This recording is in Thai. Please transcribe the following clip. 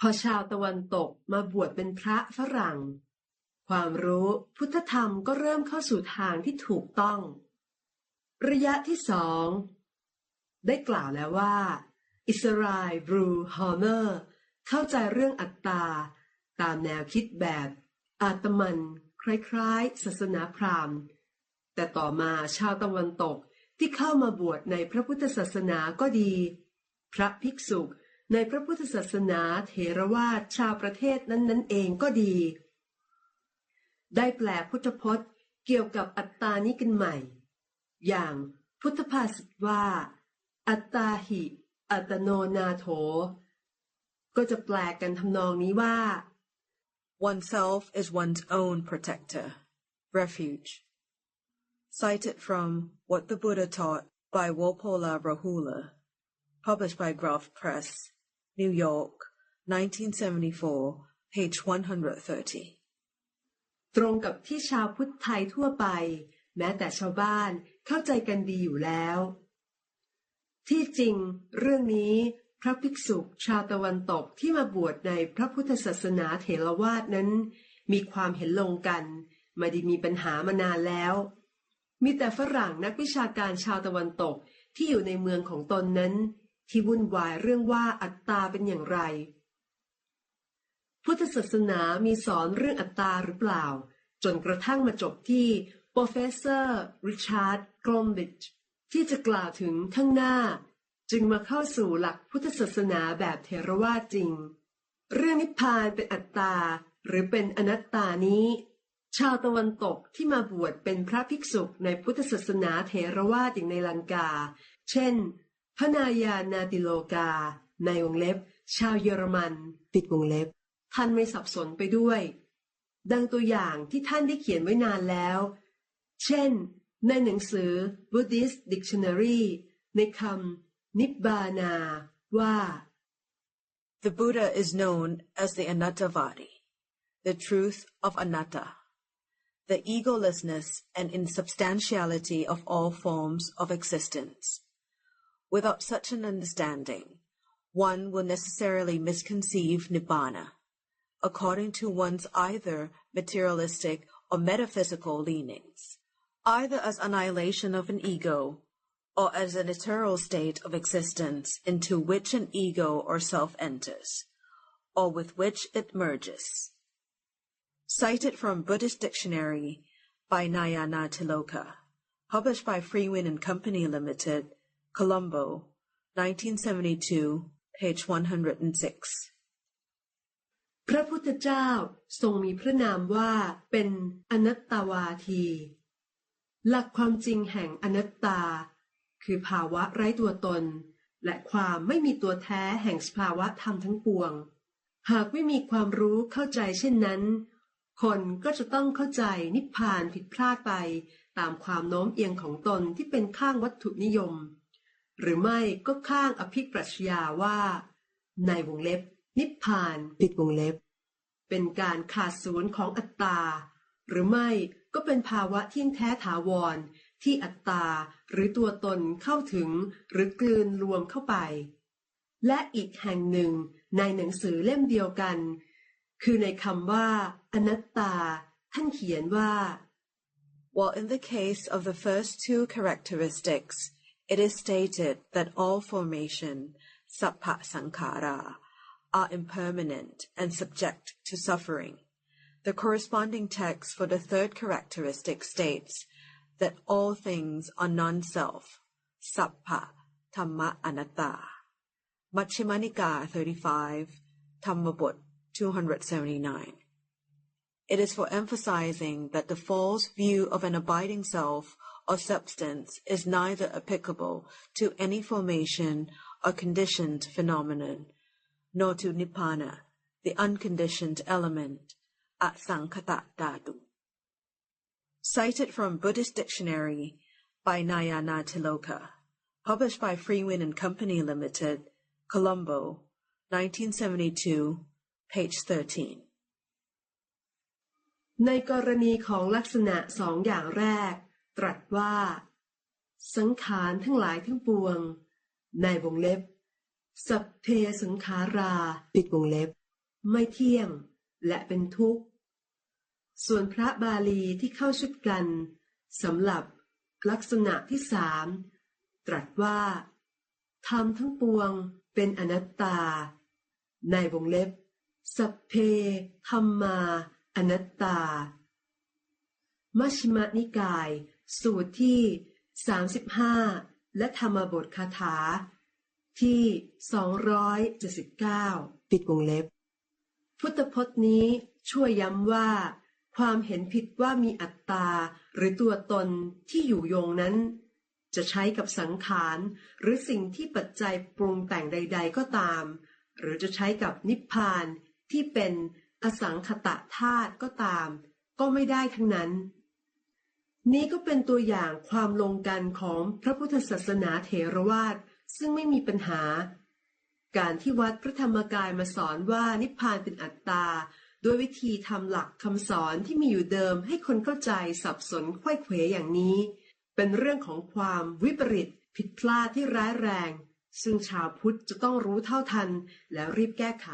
พอชาวตะวันตกมาบวชเป็นพระฝรั่ง ความรู้พุทธธรรมก็เริ่มเข้าสู่ทางที่ถูกต้อง ระยะที่สอง ได้กล่าวแล้วว่า อิสรายบรูฮอเมอร์ เข้าใจเรื่องอัตตา ตามแนวคิดแบบอาตมันคล้ายๆ ศาสนาพราหมณ์ แต่ต่อมาชาวตะวันตกที่เข้ามาบวชในพระพุทธศาสนาก็ดี พระภิกษุ ในพระพุทธศาสนาเถรวาทชาวประเทศนั้นๆเองก็ดี ได้แปลพุทธพจน์เกี่ยวกับอัตตานี้กันใหม่ อย่างพุทธภาษิตว่า อัตตาหิ อัตโนนาโถ ก็จะแปลกันทำนองนี้ว่า Oneself is one's own protector, refuge. Cited from What the Buddha Taught by Wopola Rahula, published by Graph Press, New York, 1974, page 130. ตรงกับที่ชาวพุทธไทยทั่วไป แม้แต่ชาวบ้านเข้าใจกันดีอยู่แล้ว ที่จริงเรื่องนี้พระภิกษุชาวตะวันตกที่มาบวชในพระพุทธศาสนาเถรวาทนั้น มีความเห็นลงกันไม่ได้มีปัญหามานานแล้ว มีแต่ฝรั่งนักวิชาการชาวตะวันตกที่อยู่ในเมืองของตนนั้น ที่วุ่นวายเรื่องว่าอัตตาเป็นอย่างไร พุทธศาสนามีสอนเรื่องอัตตาหรือเปล่า จนกระทั่งมาจบที่ Professor Richard g r o m b i c h ที่จะกล่าวถึงข้างหน้า จึงมาเข้าสู่หลักพุทธศาสนาแบบเทรวาจริง เรื่องนิพพานเป็นอัตตา หรือเป็นอนัตตานี้ ชาวตะวันตกที่มาบวชเป็นพระภิกษุในพุทธศาสนาเทรวาทอย่างในลังกา เช่น พนายานาติโลกา ในวงเล็บ ชาวเยอรมัน ปิดวงเล็บ ท่านไม่สับสนไปด้วย ดังตัวอย่างที่ท่านได้เขียนไว้นานแล้ว เช่น ในหนังสือ Buddhist Dictionary ในคำนิบบานาว่า The Buddha is known as the Anattavadi, the truth of anatta, the egolessness and insubstantiality of all forms of existence. Without such an understanding, one will necessarily misconceive Nibbana, according to one's either materialistic or metaphysical leanings, either as annihilation of an ego or as an eternal state of existence into which an ego or self enters, or with which it merges. Cited from Buddhist Dictionary by Nayana Tiloka, published by Freewind and Company Limited, Colombo, 1972, page 106. พระพุทธเจ้าทรงมีพระนามว่าเป็นอนัตตวาที หลักความจริงแห่งอนัตตา คือภาวะไร้ตัวตน และความไม่มีตัวแท้แห่งสภาวะธรรมทั้งปวง หากไม่มีความรู้เข้าใจเช่นนั้น คนก็จะต้องเข้าใจนิพพานผิดพลาดไป ตามความโน้มเอียงของตนที่เป็นข้างวัตถุนิยม หรือไม่ก็ข้างอภิปรัชญาว่า ในวงเล็บ นิพพานปิดวงเล็บ เป็นการขาดศูนย์ของอัตตา หรือไม่ก็เป็นภาวะเที่ยงแท้ถาวรที่อัตตาหรือตัวตนเข้าถึงหรือกลืนรวมเข้าไป และอีกแห่งหนึ่งในหนังสือเล่มเดียวกัน คือในคำว่า อนัตตา ท่านเขียนว่า While in the case of the first two characteristics, it is stated that all formation, sappha sankhara, are impermanent and subject to suffering. The corresponding text for the third characteristic states that all things are non-self, sappha dhamma anatta. Machimanika 35, Dhammabut 279. It is for emphasizing that the false view of an abiding self or substance is neither applicable to any formation or conditioned phenomenon, nor to nibbana, the unconditioned element, at sankhata dhatu. Cited from Buddhist Dictionary by Nayana Tiloka, published by Freewind and Company Limited, Colombo, 1972, page 13. ในกรณีของลักษณะสองอย่างแรก ตรัสว่า สังขารทั้งหลายทั้งปวง ในวงเล็บ สัพเพสังขาราปิดวงเล็บ ไม่เที่ยงและเป็นทุกข์ ส่วนพระบาลีที่เข้าชุดกันสำหรับลักษณะที่สามตรัสว่าธรรมทั้งปวงเป็นอนัตตา ในวงเล็บ สัพเพธรรมา อนัตตา มัชฌิมนิกาย สูตรที่ 35 และธรรมบทคาถา ที่ 279 ปิดวงเล็บ พุทธพจน์นี้ช่วยย้ำว่า ความเห็นผิดว่ามีอัตตาหรือตัวตนที่อยู่โยงนั้น จะใช้กับสังขารหรือสิ่งที่ปัจจัยปรุงแต่งใด ๆ ก็ตาม หรือจะใช้กับนิพพานที่เป็นอสังขตะธาตุก็ตาม ก็ไม่ได้ทั้งนั้น นี้ก็เป็นตัวอย่างความลงกันของพระพุทธศาสนาเถรวาทซึ่งไม่มีปัญหา การที่วัดพระธรรมกายมาสอนว่านิพพานเป็นอัตตาโดยวิธีทำหลักคำสอนที่มีอยู่เดิมให้คนเข้าใจสับสนไขว้เขวอย่างนี้ เป็นเรื่องของความวิปริตผิดพลาดที่ร้ายแรง ซึ่งชาวพุทธจะต้องรู้เท่าทันแล้วรีบแก้ไข